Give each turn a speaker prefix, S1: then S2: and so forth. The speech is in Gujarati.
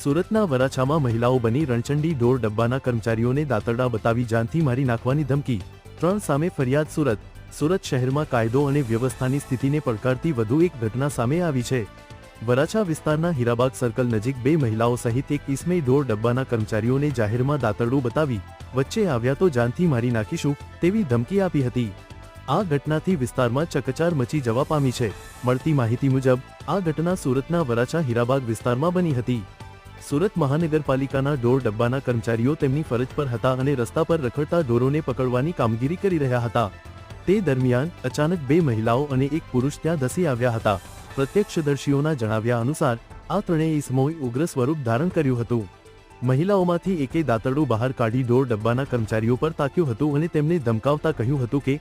S1: સુરતના વરાછામાં મહિલાઓ બની રણચંડી ઢોર ડબ્બાના કર્મચારીઓને દાતરડા બતાવી જાનથી મારી નાખવાની ધમકી. ત્રણ સામે ફરિયાદ સુરત. સુરત શહેરમાં કાયદો અને વ્યવસ્થાની સ્થિતિને પડકારતી વધુ એક ઘટના સામે આવી છે. વરાછા વિસ્તારના હીરાબાગ સર્કલ નજીક બે મહિલાઓ સહિત એક ઇસમે ઢોર ડબ્બાના કર્મચારીઓને જાહેરમાં દાતરડું બતાવી, વચ્ચે આવ્યા તો જાનથી મારી નાખીશું તેવી ધમકી આપી હતી. આ ઘટનાથી વિસ્તારમાં ચકચાર મચી જવા પામી છે. મળતી માહિતી મુજબ, આ ઘટના સુરતના વરાછા હીરાબાગ વિસ્તારમાં બની હતી. સુરત મહાનગરપાલિકાના ડોર ડબ્બાના કર્મચારીઓ તેમની ફરજ પર હતા અને રસ્તા પર રખડતા ઢોરોને પકડવાની કામગીરી કરી રહ્યા હતા. તે દરમિયાન અચાનક બે મહિલાઓ અને એક પુરુષ ત્યાં ધસી આવ્યા હતા. પ્રત્યક્ષદર્શીઓના જણાવ્યા અનુસાર, આ ત્રણેય ઇસમોએ ઉગ્ર સ્વરૂપ ધારણ કર્યું હતું. મહિલાઓમાંથી એકે દાતરડું બહાર કાઢી ડોર ડબ્બાના કર્મચારીઓ પર તાક્યું હતું અને તેમને ધમકાવતા કહ્યું હતું કે